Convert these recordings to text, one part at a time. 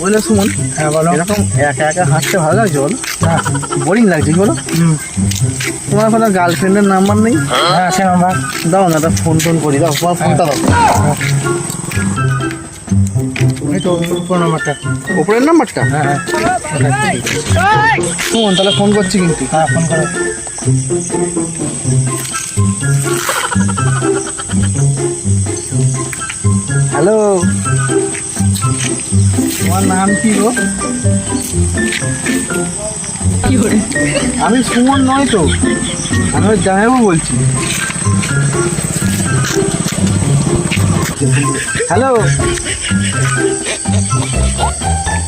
বুঝলে সুমন হ্যাঁ বলো। এরকম একা একা হাঁটতে ভালো লাগছে বলো? হ্যাঁ বোরিং লাগছে কি বলো? তোমার কোনো গার্লফ্রেন্ডের নাম্বার নেই? হ্যাঁ আছে নাম্বার দাও না ফোন টোন করি দাও তোমার ফোনটা দাও। তো নাম্বারটা হ্যাঁ হ্যাঁ। সুমন তাহলে ফোন করছি কিন্তু। হ্যাঁ ফোন করো। হ্যালো নাম কি গো? আমি সুমন নয় তো। আমি জামাইবাবু বলছি। হ্যালো?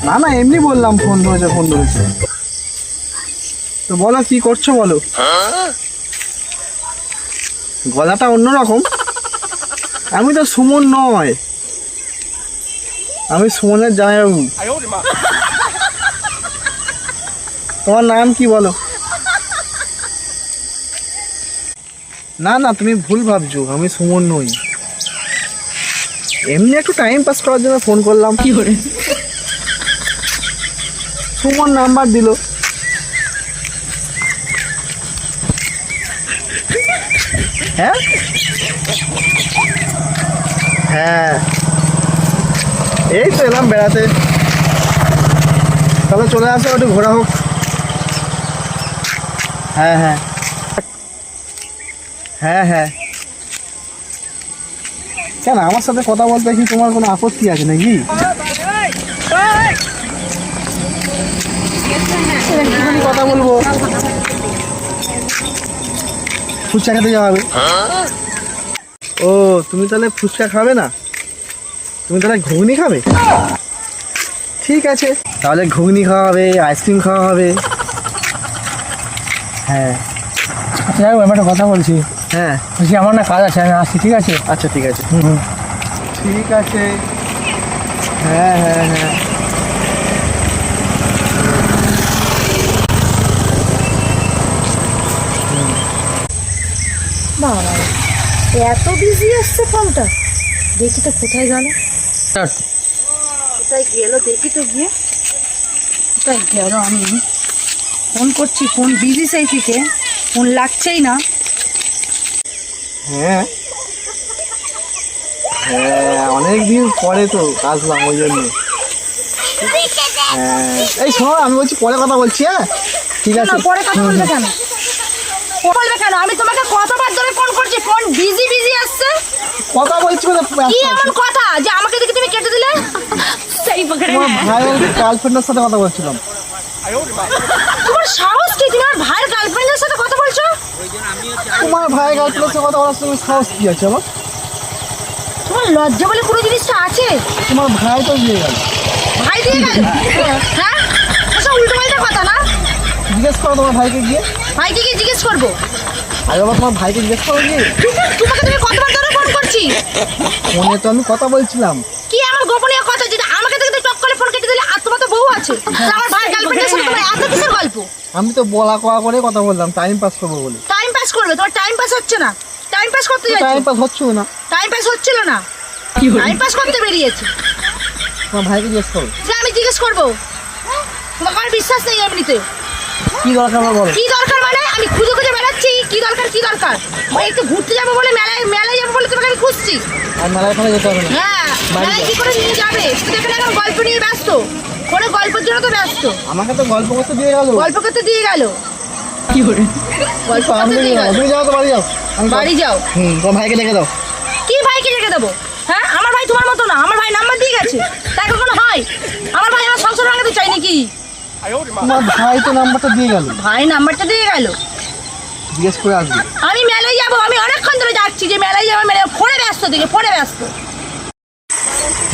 না না এমনি বললাম ফোন ধরেছে ফোন ধরেছে। তো বলো কি করছ বলো? গলাটা অন্যরকম। আমি তো সুমন নয়। আমি সুমনের জামাইবাবু তোমার নাম কি বলো? না না তুমি ভুল ভাবছ আমি সুমন নই। এমনি একটু টাইম পাস করার জন্য ফোন করলাম। কি করে? সুমন নাম্বার দিল। হ্যাঁ? হ্যাঁ। এই তো এলাম বেড়াতে। তাহলে চলে আসো, একটু ঘোরা হোক। হ্যাঁ হ্যাঁ। হ্যাঁ হ্যাঁ। কেন, আমার সাথে কথা বলতে কি তোমার কোনো আপত্তি আছে নাকি? কথা বলব। ফুচকা খেতে যাওয়া হবে। ও, তুমি তাহলে ফুচকা খাবে না? তুমি তাহলে ঘুগনি খাবে? ঠিক আছে। তাহলে ঘুগনি খাওয়া হবে আইসক্রিম খাওয়া হবে। হ্যাঁ। আচ্ছা যাই আমি একটা কথা বলছি। হ্যাঁ। বলছি আমার না কাজ আছে আমি আসছি ঠিক আছে? আচ্ছা ঠিক আছে। হুম হুম। ঠিক আছে। হ্যাঁ হ্যাঁ হ্যাঁ। বাবা এত বিজি আসছে ফোনটা দেখি তো কোথায় গেল। কোথায় গেল দেখি তো গিয়ে কোথায় গেল আমি ফোন করছি ফোন বিজি সেই থেকে ফোন লাগছেই না হ্যাঁ হ্যাঁ অনেক দিন পরে তো আসলাম ওই জন্য হ্যাঁ এই শোনো আমি বলছি পরে কথা বলছি হ্যাঁ ঠিক আছে পরে কথা বলবে কেন বলবে কেন আমি তোমাকে কতবার ধরে ফোন করছি ফোন বিজি কথা বলছি কি এমন কথা? যে আমাকে দেখে তুমি কেটে দিলে? সেই ভাইয়ের গার্লফ্রেন্ডের সাথে কথা বলছিলাম। তোমার সাহস কি? তুমি আমার ভাইয়ের গার্লফ্রেন্ডের সাথে কথা বলছো? তোমার ভাইয়ের গার্লফ্রেন্ডের সাথে কথা বলার সঙ্গে সাহস কি আছে আমার তোমার লজ্জা বলে কোনো জিনিসটা আছে? তোমার ভাই তো দিয়ে গেল। ভাই দিয়ে গেল? হ্যাঁ? ওসব উল্টো পাল্টা কথা না? জিজ্ঞেস করো তোমার ভাইকে গিয়ে। ভাইকে গিয়ে জিজ্ঞেস করব। আরে বাবা তোমার ভাইকে জিজ্ঞেস করো তোমাকে তুমি কতবার ধরে ফোন করছি। ফোনে তো আমি কথা বলছিলাম। কি আমার গোপনীয় কথা? যেটা আমাকে দেখে টক করে ফোন কেটে দিলে আর তোমার তো বউ আছে। আমার ভাই গার্লফ্রেন্ডের সাথে তোমার এত কিসের গল্প? আমি তো বলা কওয়া করে কথা বললাম টাইম পাস করব বলে। টাইম পাস করবে? তোমার টাইম পাস হচ্ছে না। টাইম পাস করতে টাইম পাস হচ্ছে না। টাইম পাস হচ্ছিল না। টাইম পাস করতে বেরিয়েছে। তোমার ভাইকে জিজ্ঞেস করো। আমি জিজ্ঞেস করব। তোমাকে আমার বিশ্বাস নেই এমনিতে। কি দরকার বলো? কি দরকার মানে আমি খুঁজে খুঁজে বেড়াচ্ছি কি দরকার কি দরকার? ওই একটু ঘুরতে যাব বলে মেলায় মেলায় যাব বলে তোমাকে আমি খুঁজছি। আর মেলায় ফোনে যেতে হবে না। হ্যাঁ মেলায় কি করে নিয়ে যাবে? শুধু এখানে এখন গল্প নিয়ে ব্যস্ত। ফোনে গল্পের জন্য তো ব্যস্ত। আমাকে তো গল্প করতে দিয়ে গেল। গল্প করতে দিয়ে গেল। কি করে? গল্প করতে দিয়ে গেল। তুমি যাও তো বাড়ি যাও। আমি বাড়ি যাও। হুম তোমার ভাইকে ডেকে দাও। কি ভাইকে রেখে দেবো? হ্যাঁ আমার ভাই তোমার মতো না। আমার ভাই নাম্বার দিয়ে গেছে। তাই কখনো হয়? আমার ভাই আমার সংসার ভাঙাতে চাই নাকি? ভাই তো নাম্বারটা দিয়ে গেল। ভাই নাম্বারটা দিয়ে গেল। জিজ্ঞেস করে আসবে। আমি মেলায় যাব আমি অনেকক্ষণ ধরে যাচ্ছি যে মেলায় যাব মেলায় ফোনে ব্যস্ত দিকে ফোনে ব্যস্ত।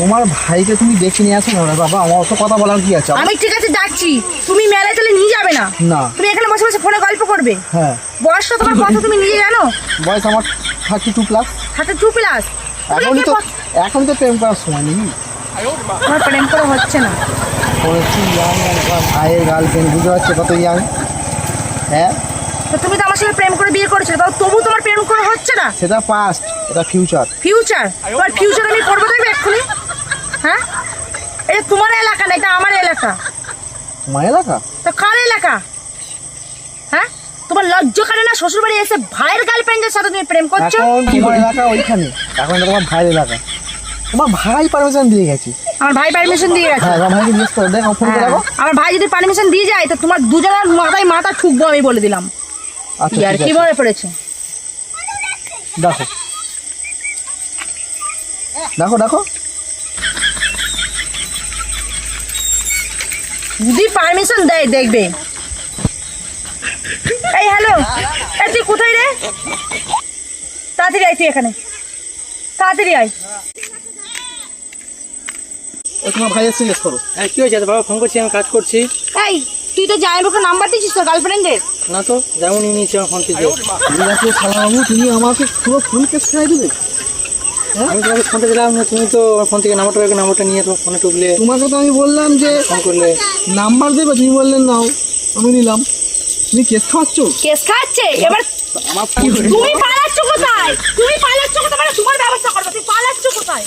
তোমার ভাইকে তুমি দেখে নিয়ে আসো না বাবা আমার অত কথা বলার কি আছে? আমি ঠিক আছে যাচ্ছি তুমি মেলায় তাহলে নিয়ে যাবে না? না। তুমি এখানে বসে বসে ফোনে গল্প করবে? হ্যাঁ। বয়সটা তোমার কত তুমি নিজে জানো? বয়স আমার থার্টি টু প্লাস হাতে টু প্লাস এখনই তো এখন তো প্রেম করার সময় নেই। আমার প্রেম করা হচ্ছে না। করেছি ইয়াং ভাইয়ের গার্লফ্রেন্ড বুঝতে পারছ কত ইয়াং? হ্যাঁ? তুমি তো আমার সাথে প্রেম করে বিয়ে করেছ তাও তবু তোমার প্রেম করা হচ্ছে না? সেটা পাস্ট এটা ফিউচার ফিউচার তোমার ফিউচার আমি করব দেখবে এক্ষুনি। হ্যাঁ? এটা তোমার এলাকা না এটা আমার এলাকা। তোমার এলাকা? তো কার এলাকা? হ্যাঁ? তোমার লজ্জা করে না শ্বশুর বাড়ি এসে ভাইয়ের গার্লফ্রেন্ডের সাথে তুমি প্রেম করছ? এখন তোমার এলাকা ওইখানে। এখন এটা তোমার ভাইয়ের এলাকা। তোমার ভাই পারমিশন দিয়ে গেছে। আমার ভাই পারমিশন দিয়ে গেছে। হ্যাঁ আমার ভাইকে জিজ্ঞেস করে। দেখ ফোন করে হ্যাঁ, আমার ভাই যদি পারমিশন দিয়ে যায় তো তোমার দুজনের মাথায় মাথা ঠুকবো আমি বলে দিলাম। আর কি মনে পড়েছে? দেখো। দেখো দেখো। যদি পারমিশন দেয় দেখবে। এই হ্যালো এই তুই কোথায় রে? তাড়াতাড়ি আয় তুই এখানে। তাড়াতাড়ি আয়। তোমার ভাই এসে জিজ্ঞেস করো। হ্যাঁ কি হয়েছে? বাবা ফোন করছি আমি কাজ করছি। এই তুই তো জামাই বাবুকে নাম্বার দিয়েছিস তোর গার্লফ্রেন্ডের না তো যেমন নিয়েছি আমার ফোন থেকে। বুঝলাম সালামু তুমি আমাকে পুরো ফোন কেস খাই দিবে আমি তোমাকে ফোন থেকে দিলাম তুমি তো আমার ফোন থেকে নাম্বারটা রেখে নাম্বারটা নিয়ে তোমার ফোনে টুকলে তোমাকে তো আমি বললাম যে ফোন করলে। নাম্বার দেবে তুমি বললেন নাও আমি নিলাম। তুমি কেস খাওয়াচ্ছ? কেস খাচ্ছে এবার তুমি পালাচ্ছ কোথায়? তুমি পালাচ্ছ কোথায়? মানে তোমার ব্যবস্থা করবে তুমি পালাচ্ছ কোথায়?